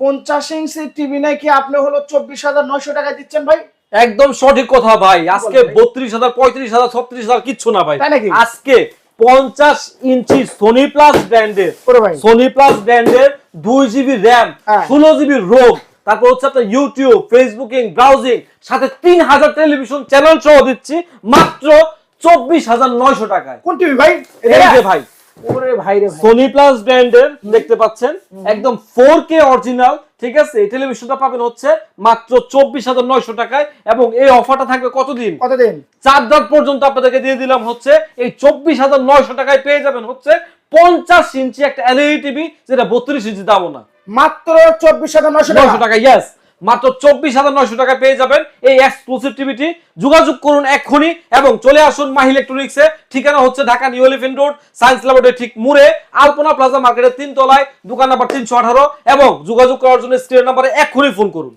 পঞ্চাশ inch TV নাকি আপনি হলো চব্বিশ হাজার নয়শো টাকা দিচ্ছেন ভাই? একদম সঠিক কথা ভাই। আজকে বত্রিশ হাজার পঁয়ত্রিশ হাজার ছত্রিশ হাজার কিচ্ছু না ভাই? আজকে পঞ্চাশ ইঞ্চি সোনি প্লাস ব্র্যান্ডের সোনি প্লাস ব্র্যান্ডের দুই জিবি র্যাম। ষোলো জিবি রোম তারপর হচ্ছে আপনার ইউটিউব ফেসবুকিং ব্রাউজিং সাথে তিন হাজার টেলিভিশন চ্যানেল সহ দিচ্ছি মাত্র চব্বিশ হাজার নয়শো টাকায়। কোন টিভি ভাই? ভাই। ওরে ভাই রে সোনি প্লাস ব্র্যান্ডের দেখতে পাচ্ছেন একদম ফোর কে অরিজিনাল ঠিক আছে? এই টেলিভিশনটা পাবেন হচ্ছে মাত্র চব্বিশ হাজার নয়শো টাকায় এবং এই অফারটা থাকবে কতদিন? কতদিন? চার রাত পর্যন্ত আপনাদেরকে দিয়ে দিলাম হচ্ছে এই চব্বিশ হাজার নয়শো টাকায় পেয়ে যাবেন হচ্ছে পঞ্চাশ ইঞ্চি একটা এলইডি টিভি যেটা বত্রিশ ইঞ্চি দামও না। মাত্র চব্বিশ হাজার নয়শো নয়শো টাকা টাকা ইয়েস মাত্র চব্বিশ হাজার নয়শো টাকা পেয়ে যাবেন এই এক্সক্লুসিভ টিভিটি যোগাযোগ করুন এক্ষুনি এবং চলে আসুন মাহি ইলেকট্রনিক্সে ঠিকানা হচ্ছে Dhaka new elephant road science laboratory ঠিক মুড়ে। আলপনা প্লাজা মার্কেটের তিন তলায় দোকান নাম্বার তিনশো আঠারো। এবং যোগাযোগ করার জন্য স্ক্রিন নাম্বারে এক্ষুনি ফোন করুন।